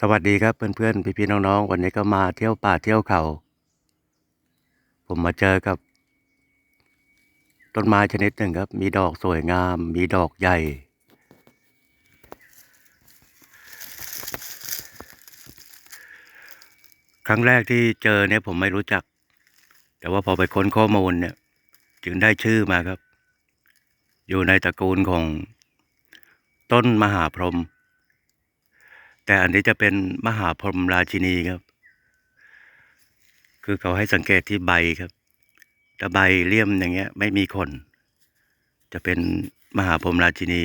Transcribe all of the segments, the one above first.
สวัสดีครับเพื่อนๆพี่ๆน้องๆ วันนี้ก็มาเที่ยวป่าเที่ยวเขา ผมมาเจอกับ ต้นไม้ชนิดหนึ่งครับ มีดอกสวยงาม มีดอกใหญ่ ครั้งแรกที่เจอเนี่ยผมไม่รู้จัก แต่ว่าพอไปค้นข้อมูลเนี่ย จึงได้ชื่อมาครับ อยู่ในตระกูลของ ต้นมหาพรหม แต่อันนี้จะเป็นมหาพรหมราชินีครับ คือเขาให้สังเกตที่ใบครับถ้าใบเลี่ยมอย่างเงี้ย ไม่มีขนจะเป็นมหาพรหมราชินี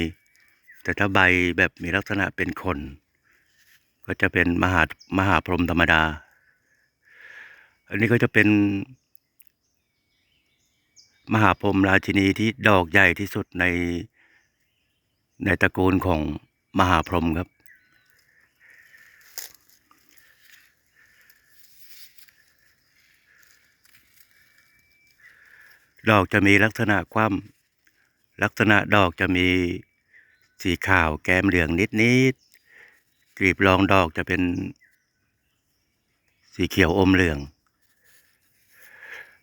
แต่ถ้าใบแบบมีลักษณะเป็นขนก็จะเป็นมหามหาพรหมธรรมดา อันนี้ก็จะเป็น มหาพรหมราชินีที่ดอกใหญ่ที่สุดในในตระกูลของมหาพรหมครับ ดอกจะมีลักษณะคว่ำลักษณะดอกจะมีสีขาวแก้มเหลืองนิดๆกลีบรองดอกจะเป็น สีเขียวอมเหลือง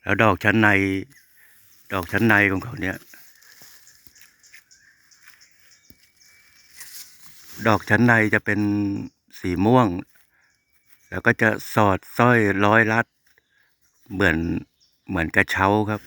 แล้วดอกชั้นใน ดอกชั้นในของเขาเนี่ย ดอกชั้นในจะเป็นสีม่วง แล้วก็จะสอดสร้อยร้อยลัด เหมือนเหมือนกระเช้าครับ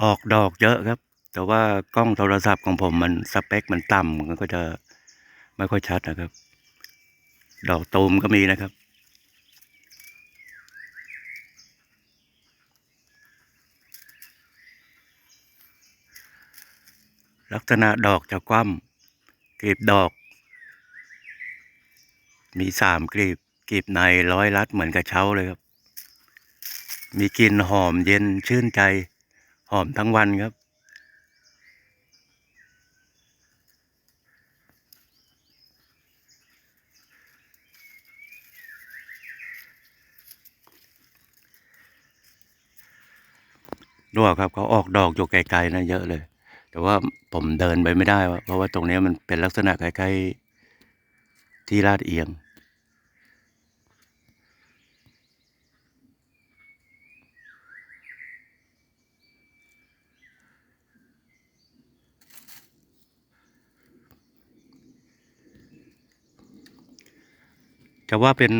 ออกดอกเยอะครับ แต่ว่ากล้องโทรศัพท์ของผมมันสเปคมันต่ำมันก็จะไม่ค่อยชัดนะครับ ดอกตูมก็มีนะครับ ลักษณะดอกจะคว่ำกลีบดอก มีสามกลีบกลีบในร้อยลัดเหมือนกระเช้าเลยครับ มีกลิ่นหอมเย็นชื่นใจ หอมทั้งวันครับ ดอกครับเขาออกดอกอยู่ไกลๆนะเยอะเลย แต่ว่าผมเดินไปไม่ได้วะเพราะว่าตรงนี้มันเป็นลักษณะคล้ายๆที่ลาดเอียง จะว่าเป็น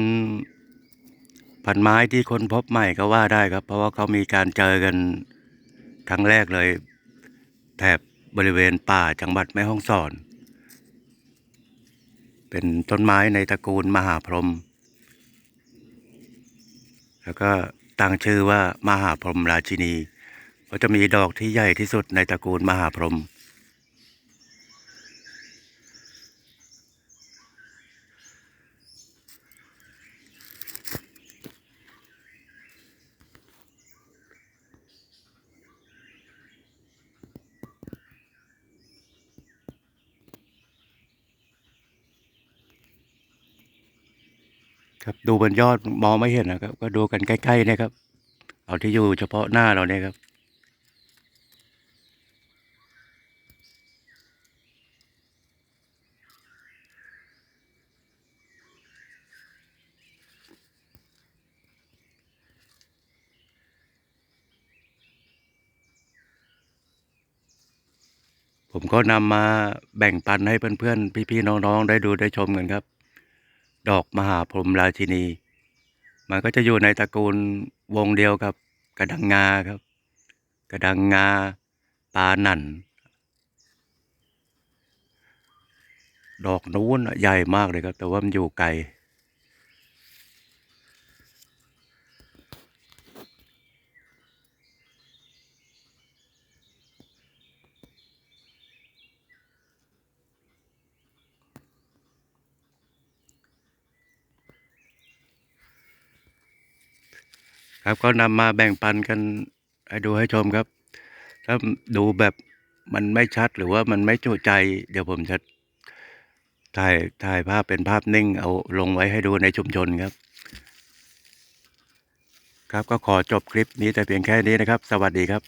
พันไม้ที่คนพบใหม่ก็ว่าได้ครับ เพราะว่าเขามีการเจอกันครั้งแรกเลย แถบบริเวณป่าจังหวัดแม่ฮ่องสอน เป็นต้นไม้ในตระกูลมหาพรหมแล้วก็ตั้งชื่อว่ามหาพรหมราชินีเพราะจะมีดอกที่ใหญ่ที่สุดในตระกูลมหาพรหม ครับดูบนยอดมองไม่เห็นนะครับ ก็ดูกันใกล้ๆนะครับ เอาที่อยู่เฉพาะหน้าเราเนี่ยครับผมก็นำมาแบ่งปันให้เพื่อนๆ พี่ๆ น้องๆ ได้ดูได้ชมกันครับ ดอกมหาพรหมราชินี มันก็จะอยู่ในตระกูลวงเดียวกับ กระดังงาครับ กระดังงาปาหนันดอกนู้นใหญ่มากเลยครับ แต่ว่ามันอยู่ไกล ครับก็นำมาแบ่งปันกันให้ดูให้ชมครับ ถ้าดูแบบมันไม่ชัดหรือว่ามันไม่จุใจ เดี๋ยวผมจะถ่ายถ่ายภาพเป็นภาพนิ่ง เอาลงไว้ให้ดูในชุมชนครับ ครับก็ขอจบคลิปนี้แต่เพียงแค่นี้นะครับ สวัสดีครับ